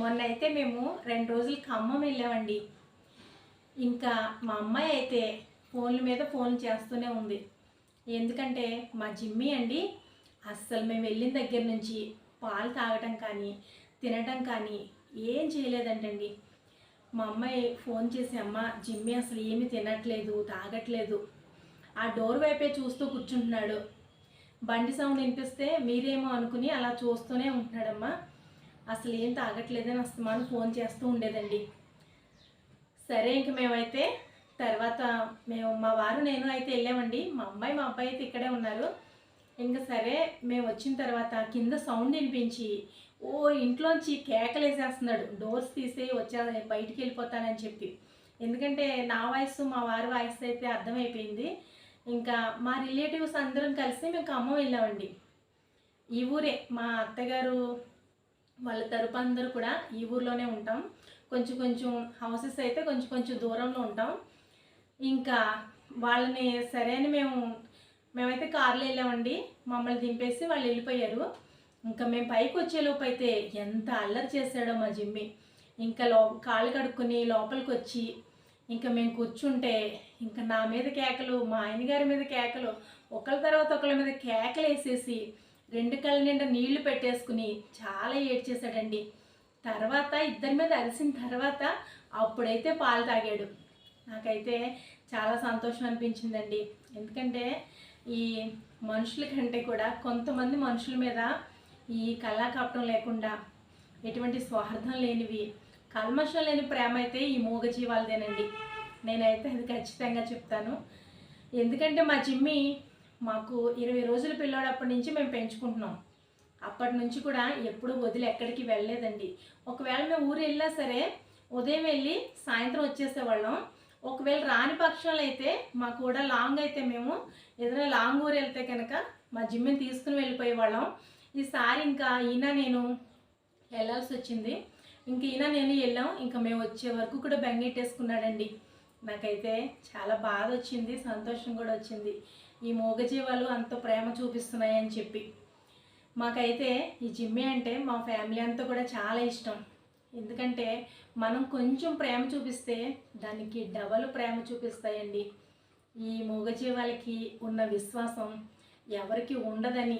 మొన్న అయితే మేము రెండు రోజులు ఖమ్మం వెళ్ళామండి. ఇంకా మా అమ్మాయి అయితే ఫోన్ల మీద ఫోన్ చేస్తూనే ఉంది. ఎందుకంటే మా జిమ్మి అండి అస్సలు మేము వెళ్ళిన దగ్గర నుంచి పాలు తాగటం కానీ తినటం కానీ ఏం చేయలేదంటండి. మా అమ్మాయి ఫోన్ చేసి అమ్మ జిమ్మి అసలు ఏమీ తినట్లేదు తాగట్లేదు. ఆ డోర్ వైపే చూస్తూ కూర్చుంటున్నాడు. బండి సౌండ్ వినిపిస్తే మీరేమో అనుకుని అలా చూస్తూనే ఉంటున్నాడమ్మా. అసలు ఏం తాగట్లేదని అస్తమాను ఫోన్ చేస్తూ ఉండేదండి. సరే ఇంక మేమైతే తర్వాత మేము మా వారు నేను అయితే వెళ్ళామండి. మా అమ్మాయి మా అబ్బాయి అయితే ఇక్కడే ఉన్నారు. ఇంకా సరే మేము వచ్చిన తర్వాత కింద సౌండ్ వినిపించి ఓ ఇంట్లోంచి కేకలేసేస్తున్నాడు. డోర్స్ తీసి వచ్చా బయటికి వెళ్ళిపోతానని చెప్పి. ఎందుకంటే నా వయసు మా వారి వయసు అయితే అర్థమైపోయింది. ఇంకా మా రిలేటివ్స్ అందరం కలిసి మేము ఖమ్మం వెళ్ళామండి. ఈ ఊరే మా అత్తగారు వాళ్ళ తరపు అందరూ కూడా ఈ ఊర్లోనే ఉంటాం. కొంచెం కొంచెం హౌసెస్ అయితే కొంచెం కొంచెం దూరంలో ఉంటాం. ఇంకా వాళ్ళని సరే అని మేము మేమైతే కార్లో వెళ్ళామండి. మమ్మల్ని దింపేసి వాళ్ళు వెళ్ళిపోయారు. ఇంకా మేము పైకి వచ్చేలోపు అయితే ఎంత అల్లరి చేశాడో మా జిమ్మి. ఇంకా లో కాళ్ళు కడుక్కొని లోపలికి వచ్చి ఇంకా మేము కూర్చుంటే ఇంకా నా మీద కేకలు మా ఆయన గారి మీద కేకలు ఒకళ్ళ తర్వాత ఒకళ్ళ మీద కేకలు వేసేసి రెండు కళ్ళ నిండా నీళ్ళు పెట్టేసుకుని చాలా ఏడ్చేశాడండి. తర్వాత ఇద్దరి మీద అరిసిన తర్వాత అప్పుడైతే పాలు తాగాడు. నాకైతే చాలా సంతోషం అనిపించిందండి. ఎందుకంటే ఈ మనుషుల కంటే కూడా కొంతమంది మనుషుల మీద ఈ కళ్ళా లేకుండా ఎటువంటి స్వార్థం లేనివి కల్మషం లేని ప్రేమ అయితే ఈ మూగ జీవాలదేనండి. నేనైతే అది ఖచ్చితంగా చెప్తాను. ఎందుకంటే మా జిమ్మి మాకు ఇరవై రోజుల పిల్లోడప్పటి నుంచి మేము పెంచుకుంటున్నాం. అప్పటి నుంచి కూడా ఎప్పుడూ వదిలి ఎక్కడికి వెళ్ళలేదండి. ఒకవేళ మేము ఊరు వెళ్ళినా సరే ఉదయం వెళ్ళి సాయంత్రం వచ్చేసేవాళ్ళం. ఒకవేళ రాని పక్షంలో అయితే మాకు కూడా లాంగ్ అయితే మేము ఏదైనా లాంగ్ ఊరు వెళ్తే కనుక మా జిమ్ని తీసుకుని వెళ్ళిపోయేవాళ్ళం. ఈసారి ఇంకా ఈయన నేను వెళ్ళాల్సి వచ్చింది. ఇంక ఈయన నేను వెళ్ళాం. ఇంకా మేము వచ్చే వరకు కూడా బెంగెట్టేసుకున్నాడండి నాకైతే చాలా బాధ వచ్చింది సంతోషం కూడా వచ్చింది. ఈ మూగజీవాలు అంత ప్రేమ చూపిస్తున్నాయని చెప్పి. మాకైతే ఈ జిమ్మి అంటే మా ఫ్యామిలీ అంతా కూడా చాలా ఇష్టం. ఎందుకంటే మనం కొంచెం ప్రేమ చూపిస్తే దానికి డబల్ ప్రేమ చూపిస్తాయండి. ఈ మూగజీవాలకి ఉన్న విశ్వాసం ఎవరికి ఉండదని